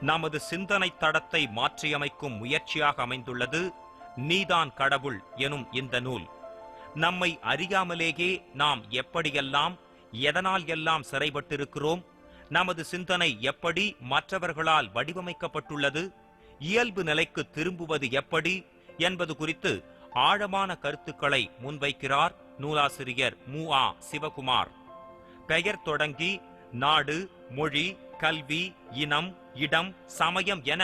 நமது சிந்தனை தடத்தை மாற்றியமைக்கும் முயற்சியாக அமைந்துள்ளது. நீதான் கடவுள் எனும் இந்த நூல். நம்மை அறியாமலேயே நாம் எப்படியெல்லாம் எதனால் எல்லாம் சிறைப்பட்டிருக்கிறோம் நமது சிந்தனை எப்படி மற்றவர்களால் வடிவமைக்கப்பட்டுள்ளது இயல்பு நிலைக்கு திரும்புவது எப்படி என்பது குறித்து ஆழமான கருத்துக்களை முன்வைக்கிறார் நூலாசிரியர் மு ஆ சிவகுமார். பெயர் தொடங்கி நாடு மொழி கல்வி இனம் இடம் சமயம் என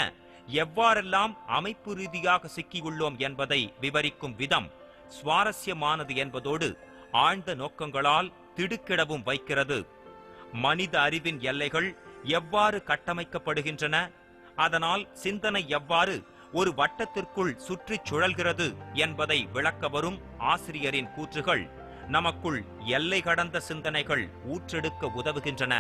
எவ்வாறெல்லாம் அமைப்பு ரீதியாக சிக்கியுள்ளோம் என்பதை விவரிக்கும் விதம் சுவாரஸ்யமானது என்பதோடு ஆழ்ந்த நோக்கங்களால் திடுக்கிடவும் வைக்கிறது. மனித அறிவின் எல்லைகள் எவ்வாறு கட்டமைக்கப்படுகின்றன? அதனால் சிந்தனை எவ்வாறு ஒரு வட்டத்திற்குள் சுற்றிச் சுழல்கிறது என்பதை விளக்க வரும் ஆசிரியரின் கூற்றுகள் நமக்குள் எல்லை கடந்த சிந்தனைகள் ஊற்றெடுக்க உதவுகின்றன.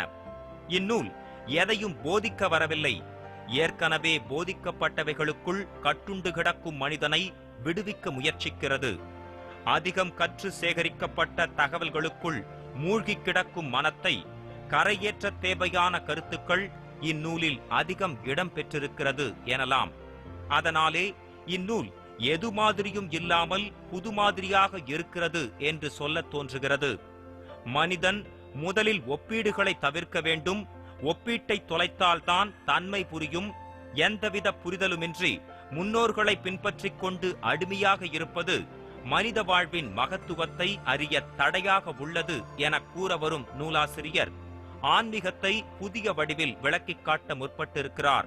இந்நூல் எதையும் போதிக்க வரவில்லை. ஏற்கனவே போதிக்கப்பட்டவைகளுக்குள் கட்டுண்டு கிடக்கும் மனிதனை விடுவிக்க முயற்சிக்கிறது. அதிகம் கற்று சேகரிக்கப்பட்ட தகவல்களுக்குள் மூழ்கிக் கிடக்கும் மனத்தை கரையேற்ற தேவையான கருத்துக்கள் இந்நூலில் அதிகம் இடம் பெற்றிருக்கிறது எனலாம். அதனாலே இந்நூல் எது மாதிரியும் இல்லாமல் புது மாதிரியாக இருக்கிறது என்று சொல்லத் தோன்றுகிறது. மனிதன் முதலில் ஒப்பீடுகளை தவிர்க்க வேண்டும் ஒப்பீட்டை தொலைத்தால்தான் தன்மை புரியும் எந்தவித புரிதலுமின்றி முன்னோர்களை பின்பற்றிக் கொண்டு அடிமையாக இருப்பது மனித வாழ்வின் மகத்துவத்தை அறிய தடையாக உள்ளது என கூற வரும் நூலாசிரியர் ஆன்மீகத்தை புதிய வடிவில் விளக்கிக் காட்ட முற்பட்டிருக்கிறார்.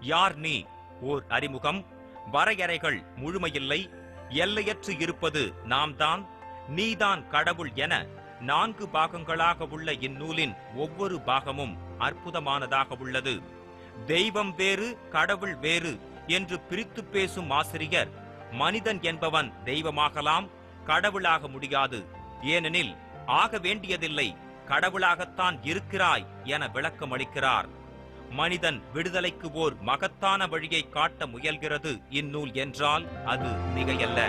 யார் நீ? ஓர் அறிமுகம். வரையறைகள் முழுமையில்லை. எல்லையற்று இருப்பது நாம் தான் நீதான் கடவுள் என நான்கு பாகங்களாக உள்ள இந்நூலின் ஒவ்வொரு பாகமும் அற்புதமானதாக உள்ளது. தெய்வம் வேறு கடவுள் வேறு என்று பிரித்து பேசும் ஆசிரியர் மனிதன் என்பவன் தெய்வமாகலாம் கடவுளாக முடியாது. ஏனெனில் ஆக வேண்டியதில்லை கடவுளாகத்தான் இருக்கிறாய் என விளக்கம் அளிக்கிறார். மனிதன் விடுதலைக்கு ஓர் மகத்தான வழியை காட்ட முயல்கிறது இந்நூல் என்றால் அது மிகையல்ல.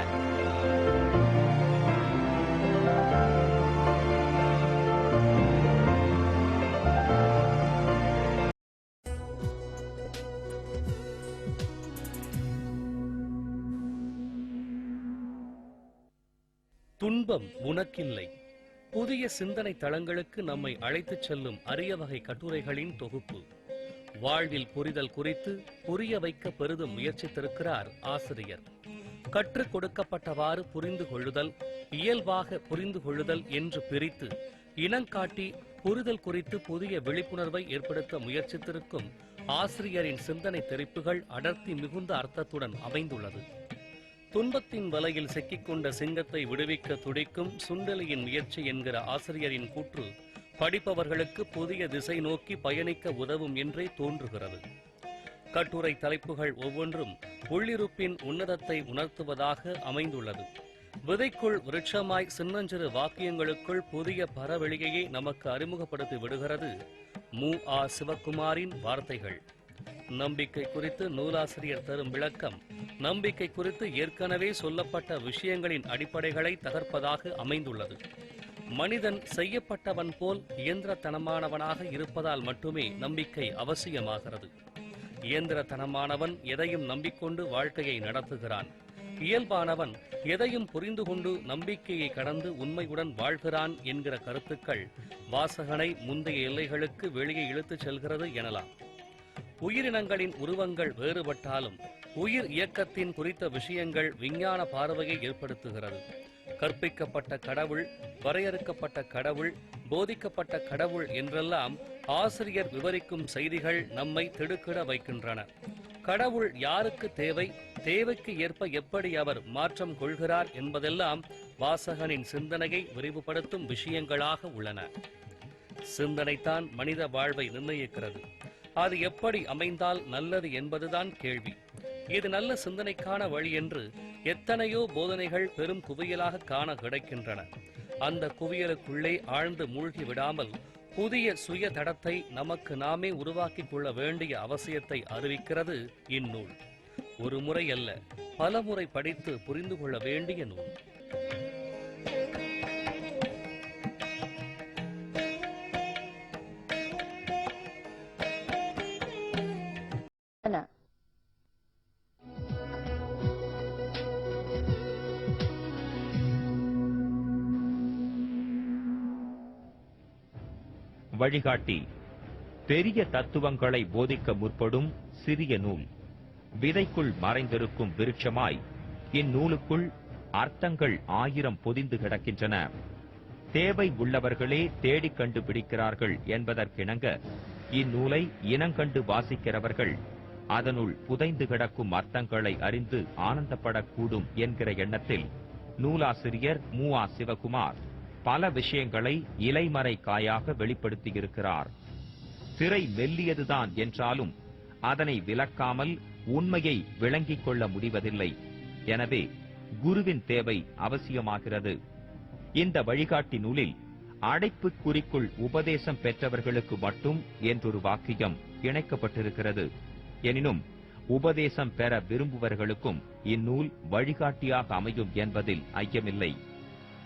துன்பம் உனக்கில்லை. புதிய சிந்தனை தளங்களுக்கு நம்மை அழைத்துச் செல்லும் அரிய வகை கட்டுரைகளின் தொகுப்பு. வாழ்வில் புரிதல் குறித்து புரிய வைக்க பெரிதும் முயற்சித்திருக்கிறார் ஆசிரியர். கற்றுக் கொடுக்கப்பட்டவாறு புரிந்து கொள்ளுதல் இயல்பாக புரிந்து கொள்ளுதல் என்று பிரித்து இனங்காட்டி புரிதல் குறித்து புதிய விழிப்புணர்வை ஏற்படுத்த முயற்சித்திருக்கும் ஆசிரியரின் சிந்தனை தெரிப்புகள் அடர்த்தி மிகுந்த அர்த்தத்துடன் அமைந்துள்ளது. துன்பத்தின் வலையில் சிக்கிக்கொண்ட சிங்கத்தை விடுவிக்க துடிக்கும் சுண்டலியின் முயற்சி என்கிற ஆசிரியரின் கூற்று படிப்பவர்களுக்கு புதிய திசை நோக்கி பயணிக்க உதவும் என்றே தோன்றுகிறது. கட்டுரை தலைப்புகள் ஒவ்வொன்றும் உள்ளிருப்பின் உன்னதத்தை உணர்த்துவதாக அமைந்துள்ளது. விதைக்குள் விருட்சமாய் சின்னஞ்சிறு வாக்கியங்களுக்குள் புதிய பரவெளியையே நமக்கு அறிமுகப்படுத்தி விடுகிறது மு. ஆ. சிவகுமாரின் வார்த்தைகள். நம்பிக்கை குறித்து நூலாசிரியர் தரும் விளக்கம் நம்பிக்கை குறித்து ஏற்கனவே சொல்லப்பட்ட விஷயங்களின் அடிப்படைகளை தகர்ப்பதாக அமைந்துள்ளது. மனிதன் செய்யப்பட்டவன் போல் இயந்திரத்தனமானவனாக இருப்பதால் மட்டுமே நம்பிக்கை அவசியமாகிறது. இயந்திரத்தனமானவன் எதையும் நம்பிக்கொண்டு வாழ்க்கையை நடத்துகிறான். இயல்பானவன் எதையும் புரிந்து கொண்டு நம்பிக்கையை கடந்து உண்மையுடன் வாழ்கிறான் என்கிற கருத்துக்கள் வாசகனை முந்தைய எல்லைகளுக்கு வெளியே இழுத்துச் செல்கிறது எனலாம். உயிரினங்களின் உருவங்கள் வேறுபட்டாலும் உயிர் இயக்கத்தின் குறித்த விஷயங்கள் விஞ்ஞான பார்வையை ஏற்படுத்துகிறது. கற்பிக்கப்பட்ட கடவுள் வரையறுக்கப்பட்ட கடவுள் போதிக்கப்பட்ட கடவுள் என்றெல்லாம் ஆசிரியர் விவரிக்கும் செய்திகள் நம்மை திடுக்கிட வைக்கின்றன. கடவுள் யாருக்கு தேவை தேவைக்கு ஏற்ப எப்படி அவர் மாற்றம் கொள்கிறார் என்பதெல்லாம் வாசகனின் சிந்தனையை விரிவுபடுத்தும் விஷயங்களாக உள்ளன. சிந்தனைத்தான் மனித வாழ்வை நிர்ணயிக்கிறது. அது எப்படி அமைந்தால் நல்லது என்பதுதான் கேள்வி. இது நல்ல சிந்தனைக்கான வழி என்று எத்தனையோ போதனைகள் பெரும் குவியலாக காண கிடைக்கின்றன. அந்த குவியலுக்குள்ளே ஆழ்ந்து மூழ்கி விடாமல் புதிய சுய தடத்தை நமக்கு நாமே உருவாக்கிக் கொள்ள வேண்டிய அவசியத்தை அறிவிக்கிறது இந்நூல். ஒரு முறை அல்ல பல முறை படித்து புரிந்து கொள்ள வேண்டிய நூல். வழிகாட்டி பெரிய தத்துவங்களை போதிக்க முற்படும் சிறிய நூல். விதைக்குள் மறைந்திருக்கும் விருட்சமாய் இந்நூலுக்குள் அர்த்தங்கள் ஆயிரம் பொதிந்து கிடக்கின்றன. தேவை உள்ளவர்களே தேடிக் கண்டுபிடிக்கிறார்கள் என்பதற்கிணங்க இந்நூலை இனங்கண்டு வாசிக்கிறவர்கள் அதனுள் புதைந்து கிடக்கும் அர்த்தங்களை அறிந்து ஆனந்தப்படக்கூடும் என்கிற எண்ணத்தில் நூலாசிரியர் மூவா சிவகுமார். பல விஷயங்களை இலைமறை காயாக வெளிப்படுத்தியிருக்கிறார். திரை மெல்லியதுதான் என்றாலும் அதனை விலக்காமல் உண்மையை விளங்கிக் கொள்ள முடிவதில்லை. எனவே குருவின் தேவை அவசியமாகிறது. இந்த வழிகாட்டி நூலில் அடைப்பு குறிக்குள் உபதேசம் பெற்றவர்களுக்கு மட்டும் என்றொரு வாக்கியம் இணைக்கப்பட்டிருக்கிறது. எனினும் உபதேசம் பெற விரும்புவர்களுக்கும் இந்நூல் வழிகாட்டியாக அமையும் என்பதில் ஐயமில்லை.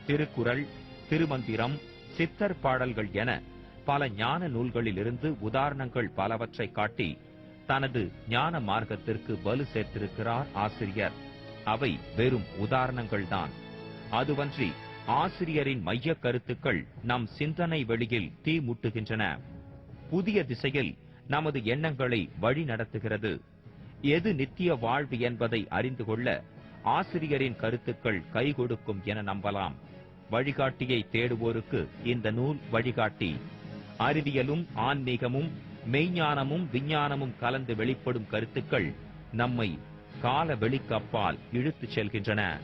திருக்குறள் திருமந்திரம் சித்தர் பாடல்கள் என பல ஞான நூல்களிலிருந்து உதாரணங்கள் பலவற்றை காட்டி தனது ஞான மார்க்கத்திற்கு வலு சேர்த்திருக்கிறார் ஆசிரியர். அவை வெறும் உதாரணங்கள்தான் அதுவன்றி ஆசிரியரின் மைய கருத்துக்கள் நம் சிந்தனை வெளியில் தீ முட்டுகின்றன. புதிய திசையில் நமது எண்ணங்களை வழி நடத்துகிறது. எது நித்திய வாழ்வு என்பதை அறிந்து கொள்ள ஆசிரியரின் கருத்துக்கள் கை கொடுக்கும் என நம்பலாம். வழிகாட்டியை தேடுவோருக்கு இந்த நூல் வழிகாட்டி. அறிவியலும் ஆன்மீகமும் மெய்ஞானமும் விஞ்ஞானமும் கலந்து வெளிப்படும் கருத்துக்கள் நம்மை கால வெளிக்கு அப்பால் இழுத்துச் செல்கின்றன.